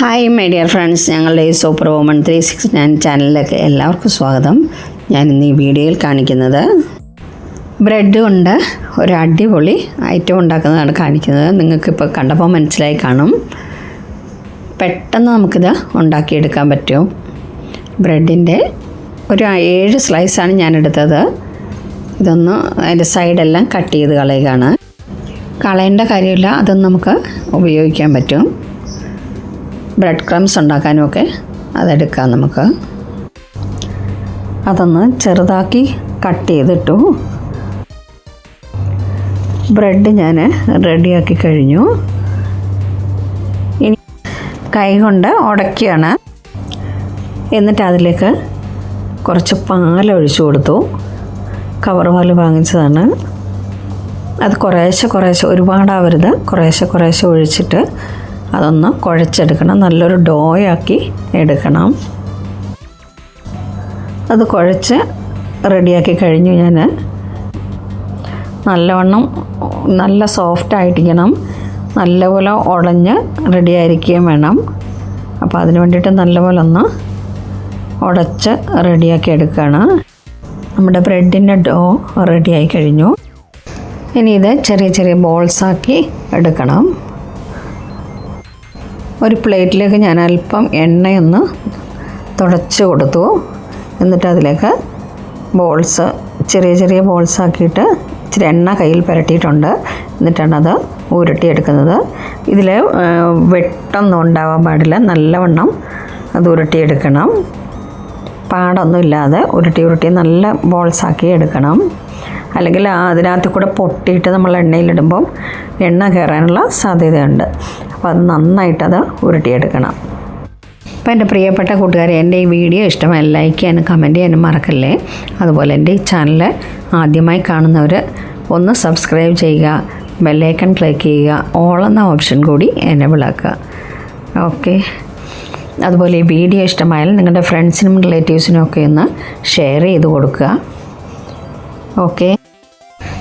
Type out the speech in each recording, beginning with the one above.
Hi my dear friends ഞങ്ങളുടെ ഈ super woman three six nine ചാനലിലേക്ക് എല്ലാവർക്കും സ്വാഗതം. ഞാൻ ഇന്ന് ഈ വീഡിയോയിൽ കാണിക്കുന്നത് ബ്രെഡ് കൊണ്ട് ഒരു അടിപൊളി ഐറ്റം ഉണ്ടാക്കുന്നതാണ് കാണിക്കുന്നത്. നിങ്ങൾക്കിപ്പോൾ കണ്ടപ്പോൾ മനസ്സിലായി കാണും. പെട്ടെന്ന് നമുക്കിത് ഉണ്ടാക്കിയെടുക്കാൻ പറ്റും. ബ്രെഡിന്റെ ഒരു ഏഴ് സ്ലൈസാണ് ഞാൻ എടുത്തത് ഇതൊന്ന് അതിന്റെ സൈഡെല്ലാം കട്ട് ചെയ്ത് കളയുകയാണ്. കളയേണ്ട കാര്യമില്ല. അതൊന്നും നമുക്ക് ഉപയോഗിക്കാൻ പറ്റും. ബ്രെഡ് ക്രംസ് ഉണ്ടാക്കാനുമൊക്കെ അതെടുക്കാം നമുക്ക്. അതൊന്ന് ചെറുതാക്കി കട്ട് ചെയ്തിട്ടു. ബ്രെഡ് ഞാൻ റെഡിയാക്കി കഴിഞ്ഞു. ഇനി കൈ കൊണ്ട് ഉടക്കുകയാണ്. എന്നിട്ട് അതിലേക്ക് കുറച്ച് പാലൊഴിച്ചു കൊടുത്തു. കവർ പാൽ വാങ്ങിച്ചതാണ്. അത് കുറേശ്ശെ കുറേശ്ശെ ഒരുപാടാവരുത്. കുറേശ്ശെ കുറേശ്ശെ ഒഴിച്ചിട്ട് അതൊന്ന് കുഴച്ചെടുക്കണം. നല്ലൊരു ഡോയാക്കി എടുക്കണം. അത് കുഴച്ച് റെഡിയാക്കി കഴിഞ്ഞു ഞാൻ നല്ലവണ്ണം നല്ല സോഫ്റ്റ് ആയിട്ടിരിക്കണം. നല്ലപോലെ ഉടഞ്ഞ് റെഡിയായിരിക്കുകയും വേണം. അപ്പോൾ അതിന് വേണ്ടിയിട്ട് നല്ലപോലെ ഒന്ന് ഉടച്ച് റെഡിയാക്കി എടുക്കുകയാണ് നമ്മുടെ ബ്രെഡിന്റെ ഡോ റെഡിയായി കഴിഞ്ഞു. ഇനി ഇത് ചെറിയ ചെറിയ ബോൾസാക്കി എടുക്കണം. ഒരു പ്ലേറ്റിലേക്ക് ഞാൻ അല്പം എണ്ണയൊന്ന് തുടച്ച് കൊടുത്തു. എന്നിട്ട് അതിലേക്ക് ബോൾസ് ചെറിയ ചെറിയ ബോൾസ് ആക്കിയിട്ട് ഇച്ചിരി എണ്ണ കയ്യിൽ പുരട്ടിയിട്ടുണ്ട്. അത് ഉരുട്ടിയെടുക്കുന്നത്. ഇതിൽ വെട്ടൊന്നും ഉണ്ടാവാൻ പാടില്ല. നല്ലവണ്ണം അത് ഉരുട്ടിയെടുക്കണം. പാടൊന്നും ഇല്ലാതെ ഉരുട്ടി ഉരുട്ടി നല്ല ബോൾസ് ആക്കി എടുക്കണം. അല്ലെങ്കിൽ അതിനകത്ത് കൂടെ പൊട്ടിയിട്ട് നമ്മൾ എണ്ണയിലിടുമ്പം എണ്ണ കയറാനുള്ള സാധ്യതയുണ്ട്. അപ്പോൾ അത് നന്നായിട്ടത് ഉരുട്ടിയെടുക്കണം. അപ്പോൾ എന്റെ പ്രിയപ്പെട്ട കൂട്ടുകാരെ എന്റെ ഈ വീഡിയോ ഇഷ്ടമായി ലൈക്ക് ചെയ്യാനും കമന്റ് ചെയ്യാനും മറക്കല്ലേ? അതുപോലെ എന്റെ ഈ ചാനൽ ആദ്യമായി കാണുന്നവർ ഒന്ന് സബ്സ്ക്രൈബ് ചെയ്യുക ബെല്ലൈക്കൺ ക്ലിക്ക് ചെയ്യുക ഓൾ എന്ന ഓപ്ഷൻ കൂടി എനേബിൾ ആക്കുക. ഓക്കെ. അതുപോലെ ഈ വീഡിയോ ഇഷ്ടമായാൽ നിങ്ങളുടെ ഫ്രണ്ട്സിനും റിലേറ്റീവ്സിനും ഒക്കെ ഒന്ന് ഷെയർ ചെയ്ത് കൊടുക്കുക. ഓക്കെ.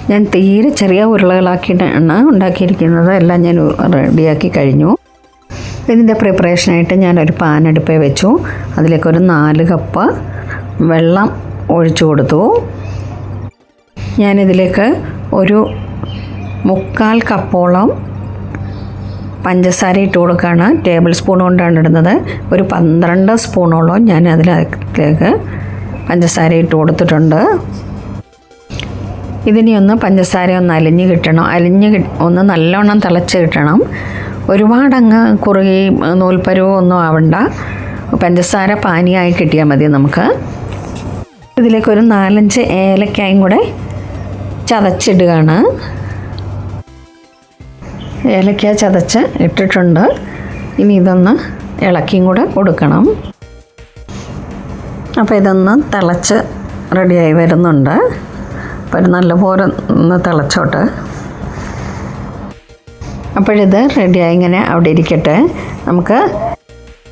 ഞാൻ തീരെ ചെറിയ ഉരുളകളാക്കിയിട്ടാണ് ഉണ്ടാക്കിയിരിക്കുന്നത് എല്ലാം ഞാൻ റെഡിയാക്കി കഴിഞ്ഞു. ഇതിന്റെ പ്രിപ്പറേഷനായിട്ട് ഞാനൊരു പാൻ വെച്ചു വെച്ചു. അതിലേക്കൊരു നാല് കപ്പ് വെള്ളം ഒഴിച്ചു കൊടുത്തു. ഞാനിതിലേക്ക് ഒരു മുക്കാൽ കപ്പോളം പഞ്ചസാര ഇട്ട് കൊടുക്കുകയാണ്. ടേബിൾ സ്പൂൺ കൊണ്ടാണ് ഇടുന്നത്. ഒരു പന്ത്രണ്ട് സ്പൂണോളം ഞാൻ അതിലേക്ക് പഞ്ചസാര ഇട്ട് കൊടുത്തിട്ടുണ്ട്. ഇതിനി ഒന്ന് പഞ്ചസാര ഒന്ന് അലിഞ്ഞ് കിട്ടണം. അലിഞ്ഞ് ഒന്ന് നല്ലോണം തിളച്ച് കിട്ടണം. ഒരുപാടങ്ങ് കുറുകയും നൂൽപ്പരുവോ ഒന്നും ആവണ്ട. പഞ്ചസാര പാനിയായി കിട്ടിയാൽ മതി നമുക്ക്. ഇതിലേക്ക് ഒരു നാലഞ്ച് ഏലക്കായും കൂടെ ചതച്ചിടുകയാണ്. ഏലക്ക ചതച്ച് ഇട്ടിട്ടുണ്ട്. ഇനി ഇതൊന്ന് ഇളക്കിയും കൂടെ കൊടുക്കണം. അപ്പോൾ ഇതൊന്ന് തിളച്ച് റെഡിയായി വരുന്നുണ്ട്. അപ്പോൾ നല്ലപോലെ ഒന്ന് തിളച്ചോട്ടെ. അപ്പോഴിത് റെഡിയായി ഇങ്ങനെ അവിടെ ഇരിക്കട്ടെ. നമുക്ക്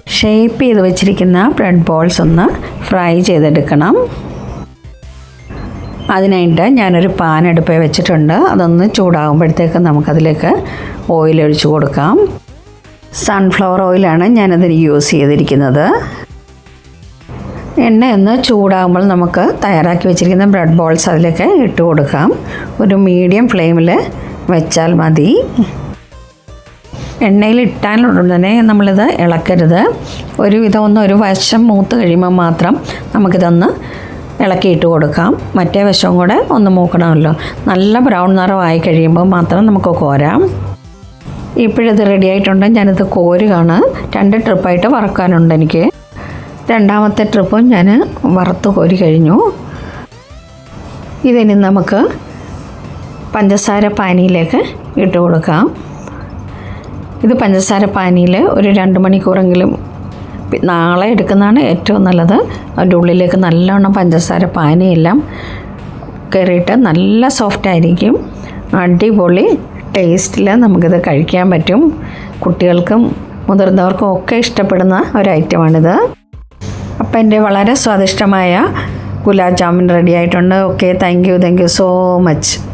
ഷേപ്പ് ചെയ്ത് വെച്ചിരിക്കുന്ന ബ്രെഡ് ബോൾസ് ഒന്ന് ഫ്രൈ ചെയ്തെടുക്കണം. അതിനായിട്ട് ഞാനൊരു പാൻ അടുപ്പേ വെച്ചിട്ടുണ്ട്. അതൊന്ന് ചൂടാകുമ്പോഴത്തേക്ക് നമുക്കതിലേക്ക് ഓയിൽ ഒഴിച്ചു കൊടുക്കാം. സൺഫ്ലവർ ഓയിലാണ് ഞാനതിന് യൂസ് ചെയ്തിരിക്കുന്നത്. എണ്ണ ഒന്ന് ചൂടാകുമ്പോൾ നമുക്ക് തയ്യാറാക്കി വെച്ചിരിക്കുന്ന ബ്രെഡ് ബോൾസ് അതിലേക്ക് ഇട്ട് കൊടുക്കാം. ഒരു മീഡിയം ഫ്ലെയിമിൽ വെച്ചാൽ മതി. എണ്ണയിൽ ഇട്ടാലുടനെ നമ്മളിത് ഇളക്കരുത്. ഒരുവിധം ഒന്ന് ഒരു വശം മൂത്ത് കഴിയുമ്പോൾ മാത്രം നമുക്കിതൊന്ന് ഇളക്കിയിട്ട് കൊടുക്കാം. മറ്റേ വശവും കൂടെ ഒന്ന് മൂക്കണമല്ലോ. നല്ല ബ്രൗൺ നിറമായി കഴിയുമ്പോൾ മാത്രം നമുക്ക് കോരാം. ഇപ്പോഴിത് റെഡി ആയിട്ടുണ്ട്. ഞാനിത് കോരുകയാണ്. രണ്ട് ട്രിപ്പായിട്ട് വറക്കാനുണ്ട് എനിക്ക്. രണ്ടാമത്തെ ട്രിപ്പും ഞാൻ വറുത്ത് കോരി കഴിഞ്ഞു. ഇതിനി നമുക്ക് പഞ്ചസാര പാനിയിലേക്ക് ഇട്ട് കൊടുക്കാം. ഇത് പഞ്ചസാര പാനിയിൽ ഒരു രണ്ട് മണിക്കൂറെങ്കിലും നാളെ എടുക്കുന്നതാണ് ഏറ്റവും നല്ലത്. അതിന്റെ ഉള്ളിലേക്ക് നല്ലവണ്ണം പഞ്ചസാര പാനിയെല്ലാം കയറിയിട്ട് നല്ല സോഫ്റ്റ് ആയിരിക്കും അടിപൊളി ടേസ്റ്റിൽ നമുക്കിത് കഴിക്കാൻ പറ്റും. കുട്ടികൾക്കും മുതിർന്നവർക്കും ഒക്കെ ഇഷ്ടപ്പെടുന്ന ഒരു ഐറ്റമാണിത്. അപ്പം എന്റെ വളരെ സ്വാദിഷ്ടമായ ഗുലാബ് ജാമുൻ റെഡി ആയിട്ടുണ്ട്. Okay thank you thank you so much